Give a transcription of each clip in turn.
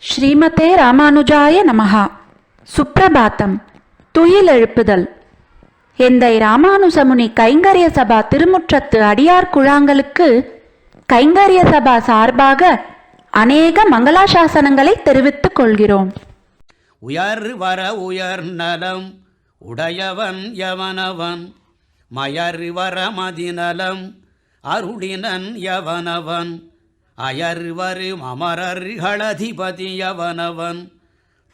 ஸ்ரீமதே ராமானுஜாய நமஹா. சுப்ரபாத்தம். துயில் எழுப்புதல். எந்தை ராமானுஜமுனி கைங்கரிய சபா திருமுற்றத்து அடியார் குழாங்களுக்கு கைங்கரிய சபா சார்பாக அநேக மங்களாசாசனங்களை தெரிவித்துக் கொள்கிறோம். உயர் வர உயர் நலம் உடையவன் யவனவன் மயர் வர மதிநலம் அருளினன் யவனவன். அயர்வரு அமரர்களதிபதியவனவன்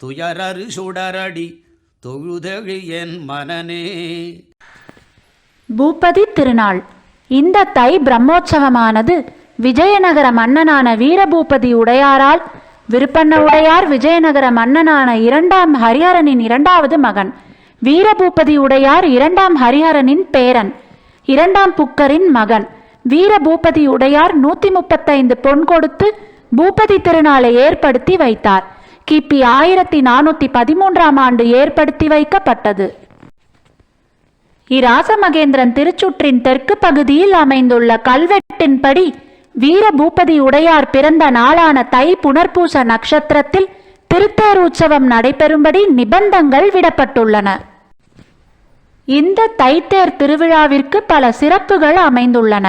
துயரரு சுடரடி தொழுதழு என் மனனே. பூபதி திருநாள். இந்த தை பிரம்மோற்சவமானது விஜயநகர மன்னனான வீரபூபதி உடையாரால் விருப்பண்ண உடையார் விஜயநகர மன்னனான இரண்டாம் ஹரிஹரனின் இரண்டாவது மகன் வீரபூபதி உடையார் இரண்டாம் ஹரிஹரனின் பேரன் இரண்டாம் புக்கரின் மகன். வீரபூபதி உடையார் நூத்தி முப்பத்தைந்து பொன் கொடுத்து பூபதி திருநாளை ஏற்படுத்தி வைத்தார். கிபி ஆயிரத்தி நானூத்தி பதிமூன்றாம் ஆண்டு ஏற்படுத்தி வைக்கப்பட்டது. இராசமகேந்திரன் திருச்சுற்றின் தெற்கு பகுதியில் அமைந்துள்ள கல்வெட்டின்படி வீரபூபதி உடையார் பிறந்த நாளான தை புனர்பூச நட்சத்திரத்தில் திருத்தேர் உற்சவம் நடைபெறும்படி நிபந்தங்கள் விடப்பட்டுள்ளன. இந்த தைத்தேர் திருவிழாவிற்கு பல சிறப்புகள் அமைந்துள்ளன.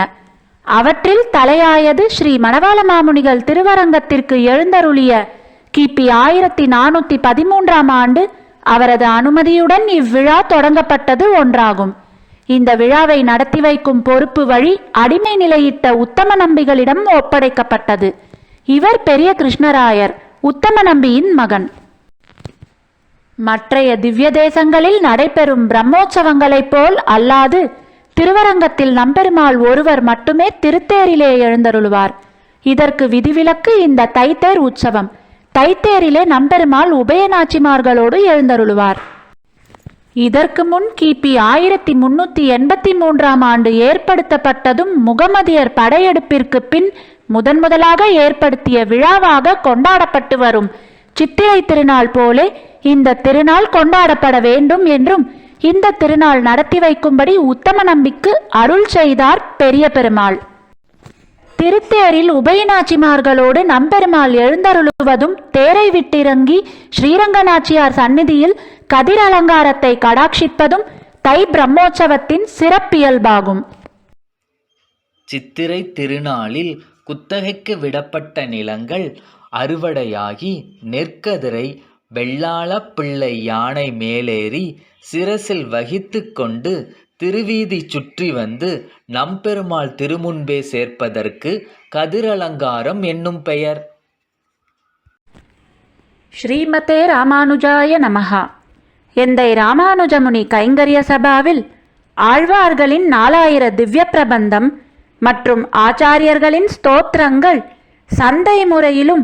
அவற்றில் தலையாயது ஸ்ரீ மணவாள மாமுனிகள் திருவரங்கத்திற்கு எழுந்தருளிய கிபி ஆயிரத்தி நானூத்தி பதிமூன்றாம் ஆண்டு அவரது அனுமதியுடன் இவ்விழா தொடங்கப்பட்டது ஒன்றாகும். இந்த விழாவை நடத்தி வைக்கும் பொறுப்பு வழி அடிமை நிலையிட்ட உத்தம நம்பிகளிடம் ஒப்படைக்கப்பட்டது. இவர் பெரிய கிருஷ்ணராயர் உத்தம நம்பியின் மகன். மற்றைய திவ்ய தேசங்களில் நடைபெறும் பிரம்மோற்சவங்களைப் போல் அல்லாது திருவரங்கத்தில் நம்பெருமாள் ஒருவர் மட்டுமே திருத்தேரிலே எழுந்தருளுவார். இதற்கு விதிவிலக்கு இந்த தைத்தேர் உற்சவம். தைத்தேரிலே நம்பெருமாள் உபயநாச்சிமார்களோடு எழுந்தருளுவார். இதற்கு முன் கிபி ஆயிரத்தி முன்னூத்தி எண்பத்தி மூன்றாம் ஆண்டு ஏற்படுத்தப்பட்டதும் முகமதியர் படையெடுப்பிற்கு பின் முதன் முதலாக ஏற்படுத்திய விழாவாக கொண்டாடப்பட்டு வரும். சித்திரை திருநாள் போலே இந்த திருநாள் கொண்டாடப்பட வேண்டும் என்றும் இந்த திருநாள் நடத்தி வைக்கும்படி உத்தம நம்பிக்கு அருள் செய்தார் பெரிய பெருமாள். திருத்தேரில் உபயநாச்சிமார்களோடு நம்பெருமாள் எழுந்தருளுவதும் தேரை விட்டிறங்கி ஸ்ரீரங்கநாச்சியார் சந்நிதியில் கதிர் அலங்காரத்தை கடாட்சிப்பதும் தை பிரம்மோற்சவத்தின் சிறப்பியல்பாகும். சித்திரை திருநாளில் குத்தகைக்கு விடப்பட்ட நிலங்கள் அறுவடையாகி நெற்கதிரை வெள்ளாள பிள்ளை யானை மேலேறி சிரசில் வகித்து கொண்டு திருவீதி சுற்றி வந்து நம்பெருமாள் திருமுன்பே சேர்ப்பதற்கு கதிரலங்காரம் என்னும் பெயர். ஸ்ரீமதே ராமானுஜாய நமஹா. எந்தை ராமானுஜமுனி கைங்கரிய சபாவில் ஆழ்வார்களின் நாலாயிர திவ்ய பிரபந்தம் மற்றும் ஆச்சாரியர்களின் ஸ்தோத்திரங்கள் சந்தை முறையிலும்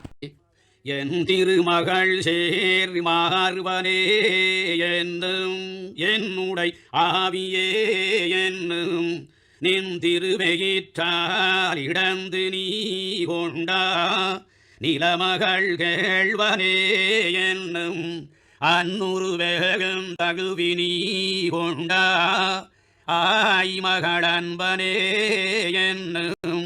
என் திருமகள் சேர் மாறுவனே என்னும் என்னுடை ஆவியே என்னும் நின் திருவெயிற்றால் இடந்து நீ கொண்டா நிலமகள் கேள்வனே என்னும் அந்நுறு வேகம் தகுவி நீ கொண்டா ஆய் அன்பனே என்னும்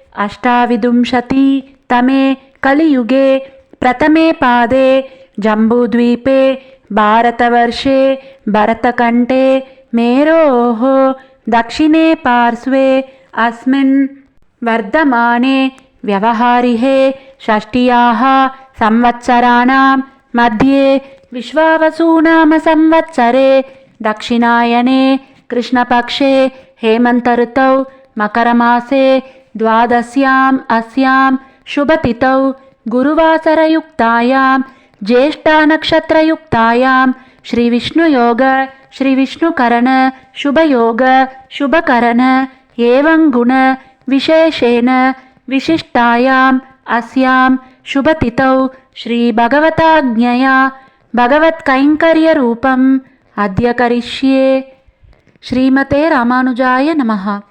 अष्टाविंशति तमे कलियुगे प्रथमे पादे जम्बूद्वीपे भारतवर्षे भरतकण्ठे मेरोः दक्षिणे पार्श्वे अस्मिन् वर्धमाने व्यवहारिहे षष्ट्याः संवत्सराणां मध्ये विश्वावसूनाम संवत्सरे दक्षिणायने कृष्णपक्षे हेमन्तऋतौ मकरमासे द्वादश्याम् अस्यां शुभतिथौ गुरुवासरयुक्तायां ज्येष्ठानक्षत्रयुक्तायां श्रीविष्णुयोग श्रीविष्णुकरण शुभयोग शुभकरण एवं गुण विशेषेण विशिष्टायाम् अस्यां शुभतिथौ श्रीभगवताज्ञया भगवत्कैङ्कर्यरूपम् अद्य करिष्ये। श्रीमते रामानुजाय नमः।